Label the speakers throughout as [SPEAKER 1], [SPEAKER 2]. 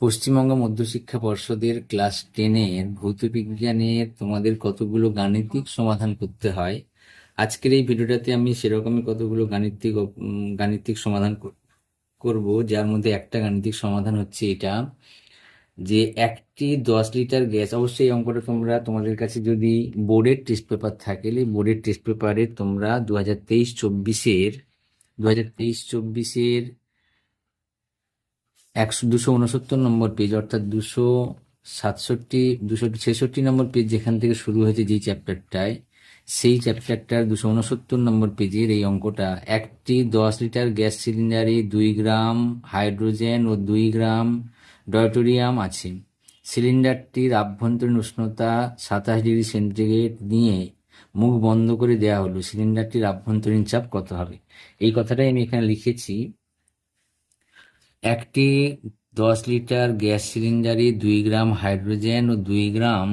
[SPEAKER 1] পশ্চিমবঙ্গ মধ্যশিক্ষা পর্ষদের ক্লাস টেনের ভৌত বিজ্ঞানের তোমাদের কতগুলো গাণিতিক সমাধান করতে হয়, আজকের এই ভিডিওটাতে আমি সেরকমই কতগুলো গাণিতিক গাণিতিক সমাধান কর- করব, যার মধ্যে একটা গাণিতিক সমাধান হচ্ছে এটা, যে একটি দশ লিটার গ্যাস, অবশ্যই এই অঙ্কটা তোমরা তোমাদের কাছে যদি বোর্ডের টেস্ট পেপার থাকে বোর্ডের টেস্ট পেপারে তোমরা দু হাজার তেইশ চব্বিশের দু হাজার তেইশ চব্বিশের একশো দুশো উনসত্তর নম্বর পেজ অর্থাৎ দুশো সাতষট্টি, দুশো ছেষট্টি নম্বর পেজ যেখান থেকে শুরু হয়েছে যেই চ্যাপ্টারটায় সেই চ্যাপ্টারটার দুশো উনসত্তর নম্বর পেজের এই অঙ্কটা। একটি দশ লিটার গ্যাস সিলিন্ডারে দুই গ্রাম হাইড্রোজেন ও দুই গ্রাম ডয়টোরিয়াম আছে। সিলিন্ডারটির আভ্যন্তরীণ উষ্ণতা সাতাশ ডিগ্রি সেন্টিগ্রেড নিয়ে মুখ বন্ধ করে দেওয়া হলো। সিলিন্ডারটির আভ্যন্তরীণ চাপ কত হবে? এই কথাটাই আমি এখানে লিখেছি। একটি দশ লিটার গ্যাস সিলিন্ডারে দুই গ্রাম হাইড্রোজেন ও দুই গ্রাম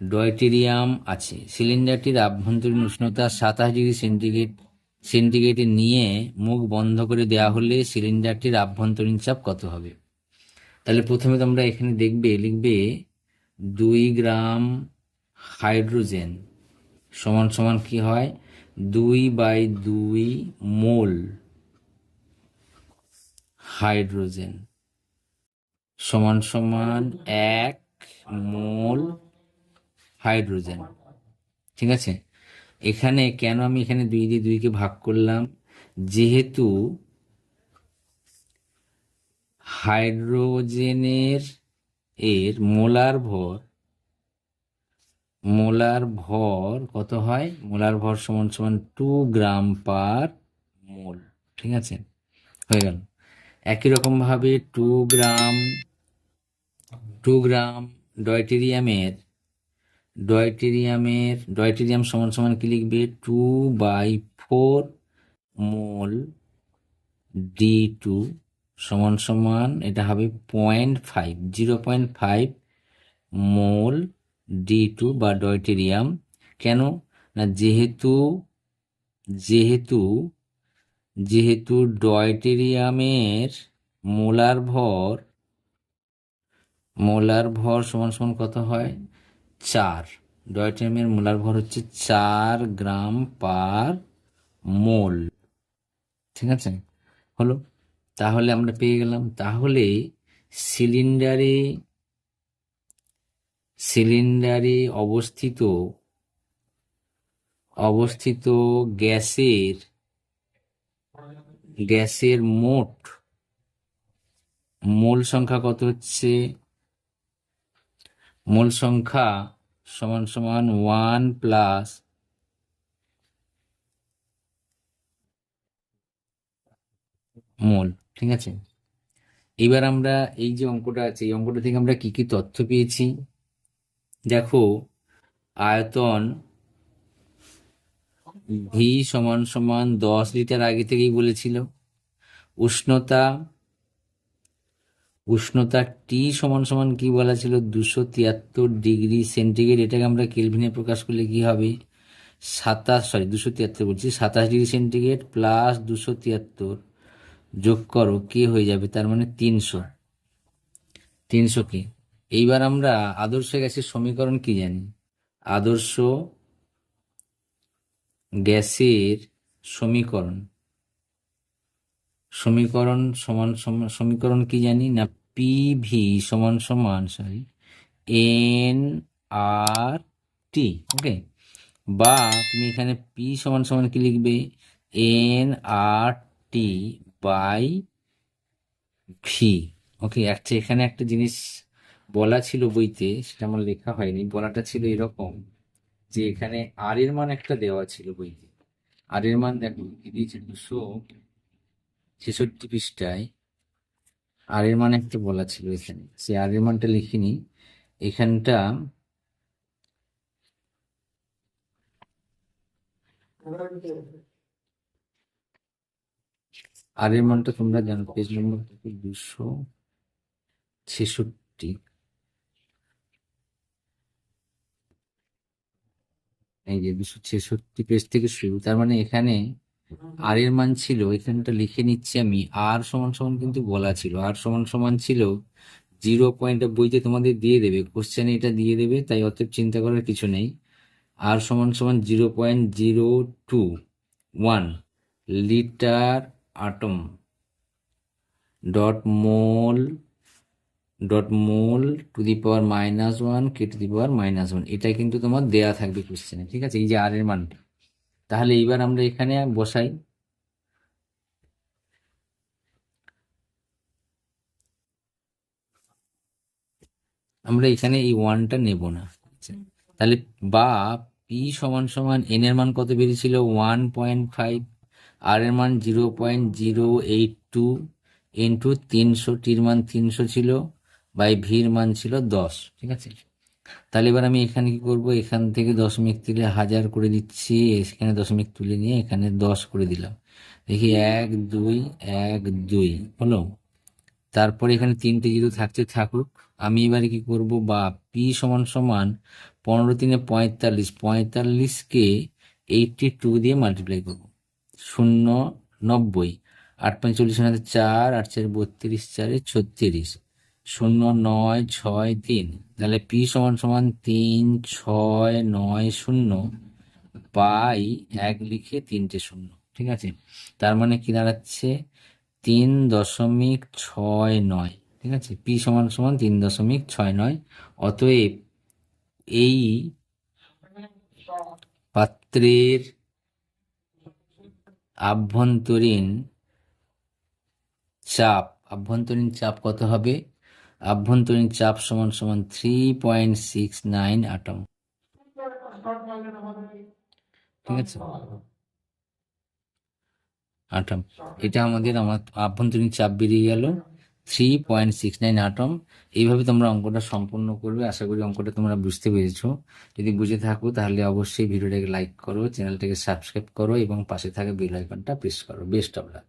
[SPEAKER 1] ডয়টেরিয়াম আছে। সিলিন্ডারটির আভ্যন্তরীণ উষ্ণতা সাতাশ ডিগ্রি সেন্টিগ্রেড সেন্টিগ্রেডে নিয়ে মুখ বন্ধ করে দেওয়া হলে সিলিন্ডারটির আভ্যন্তরীণ চাপ কত হবে? তাহলে প্রথমে তোমরা এখানে দেখবে, লিখবে দুই গ্রাম হাইড্রোজেন সমান সমান কি হয়? দুই বাই দুই মোল হাইড্রোজেন। সমান সমান এক মোল হাইড্রোজেন। ঠিক আছে? এখানে কেন আমি এখানে দুই দিয়ে দুইকে ভাগ করলাম? যেহেতু হাইড্রোজেনের এর মোলার ভর মোলার ভর কত হয়? মোলার ভর সমান সমান টু গ্রাম পার মোল ঠিক আছে? হয়ে গেল। একই রকম ভাবে টু গ্রাম টু গ্রাম ডয়টেরিয়ামের ডয়টেরিয়ামের, ডয়টেরিয়াম সমান সমান কি লিখবে? Two by four mole D two সমান সমান এটা হবে point five, zero point five mole D two বা ডয়টেরিয়াম। কেন? না যেহেতু যেহেতু যেহেতু ডয়টেরিয়ামের মোলার ভর মোলার ভর সমান সমান কত হয়? চার। ডয়টেরিয়ামের মোলার ভর হচ্ছে চার গ্রাম পার মোল। ঠিক আছে? হলো? তাহলে আমরা পেয়ে গেলাম। তাহলে সিলিন্ডারে সিলিন্ডারে অবস্থিত অবস্থিত গ্যাসের গ্যাসের মোট মোল সংখ্যা কত হচ্ছে? মোল সংখ্যা সমান সমান ওয়ান প্লাস মোল, ঠিক আছে? এবার আমরা এই যে অঙ্কটা আছে, এই অঙ্কটা থেকে আমরা কি কি তথ্য পেয়েছি? দেখো, আয়তন ভি সমান সমান দশ লিটার আগে থেকেই বলেছিল। উষ্ণতা উষ্ণতা টি সমান সমান কি বলা ছিল? দুশো তিয়াত্তর ডিগ্রি সেন্টিগ্রেড। এটাকে আমরা কেলভিনে প্রকাশ করলে কি হবে? সাতাশ সরি দুশো তিয়াত্তর বলছি। সাতাশ ডিগ্রি সেন্টিগ্রেড প্লাস দুশো তিয়াত্তর যোগ করো, কে হয়ে যাবে? তার মানে তিনশো। তিনশো কে? এইবার আমরা আদর্শ গ্যাসের সমীকরণ কি জানি? আদর্শ গ্যাসের সমীকরণ। সমীকরণ সমান সমীকরণ কি জানি না? পি ভি সমান সমান সরি এন আর টি ওকে বা তুমি এখানে পি সমান সমান কি লিখবে? N R T by V okay একটা এখানে একটা জিনিস বলা ছিল বইতে, সেটা আমার লেখা হয়নি, বলাটা ছিল এরকম। যে এখানে আর এর মান একটা দেওয়া ছিল বইতে। আর এর মান দেখো, কি দিয়েছে? দুশো ছেষট্টি পৃষ্ঠায় আর এর মান একটা বলা ছিল এখানে। সে আর এর মানটা লিখিনি। এখানটা আর এর মানটা তোমরা জানো, পেজ নম্বর দুশো ছেষট্টি। এই যে দুশো ছেষট্টি পেজ থেকে শুরু তার মানে এখানে আর এর মান ছিল এখানটা লিখে নিচ্ছি আমি আর সমান সমান কিন্তু বলা ছিল আর সমান সমান ছিল জিরো পয়েন্ট বইতে তোমাদের দিয়ে দেবে কোশ্চেনে এটা দিয়ে দেবে তাই অতএব চিন্তা করার কিছু নেই। আর সমান সমান zero point zero two one litre atm dot mole dot mole to the power minus one K to the power minus one এটা কিন্তু তোমার দেয়া থাকবে কোশ্চেনে ঠিক আছে? এই যে আর এর মানটা তাহলে এইবার আমরা এখানে বসাই। আমরা এখানে এই ওয়ানটা নেব না তাহলে বা পি সমান সমান এন এর মান কত বেরিয়েছিল? ওয়ান পয়েন্ট ফাইভ আর এর মান zero point zero eight two into তিনশো টির মান তিনশো ছিল। বাই ভির মান ছিল দশ, ঠিক আছে? তাহলে এবার আমি এখানে কি করব? এখান থেকে দশমিক তুলে হাজার করে দিচ্ছি, এখানে দশমিক তুলে নিয়ে এখানে দশ করে দিলাম। দেখি এক, দুই এক, দুই, হলো? তারপরে এখানে তিনটে জিরো থাকছে, থাকুক, আমি এবারে কি করব? বা পি সমান সমান পনেরো তিনে পঁয়তাল্লিশ, পঁয়তাল্লিশকে এইটটি টু দিয়ে মাল্টিপ্লাই করব। শূন্য, নব্বই, আট পঁয়তাল্লিশ হাজার চার, আট চার বত্রিশ, চারে ছত্রিশ। শূন্য নয় ছয় তিন। তাহলে পি সমান সমান তিন ছয় নয় শূন্য বাই এক লিখে তিনটে শূন্য, ঠিক আছে? তার মানে কি দাঁড়াচ্ছে? তিন দশমিক ছয় নয়, ঠিক আছে? পি সমান সমান তিন দশমিক ছয় নয়, অতএব এই পাত্রের আভ্যন্তরীণ চাপ আভ্যন্তরীণ চাপ কত হবে? আভ্যন্তরীণ চাপ সমান সমান three point six nine atm ঠিক আছে? আটম এটা আমাদের, আমার আভ্যন্তরীণ চাপ বেরিয়ে গেল। Three point six nine atm এইভাবে তোমরা অঙ্কটা সম্পূর্ণ করবে। আশা করি অঙ্কটা তোমরা বুঝতে পেরেছ। যদি বুঝে থাকো, তাহলে অবশ্যই ভিডিওটাকে লাইক করো, চ্যানেলটাকে সাবস্ক্রাইব করো এবং পাশে থাকা বেল আইকনটা প্রেস করো। Best of luck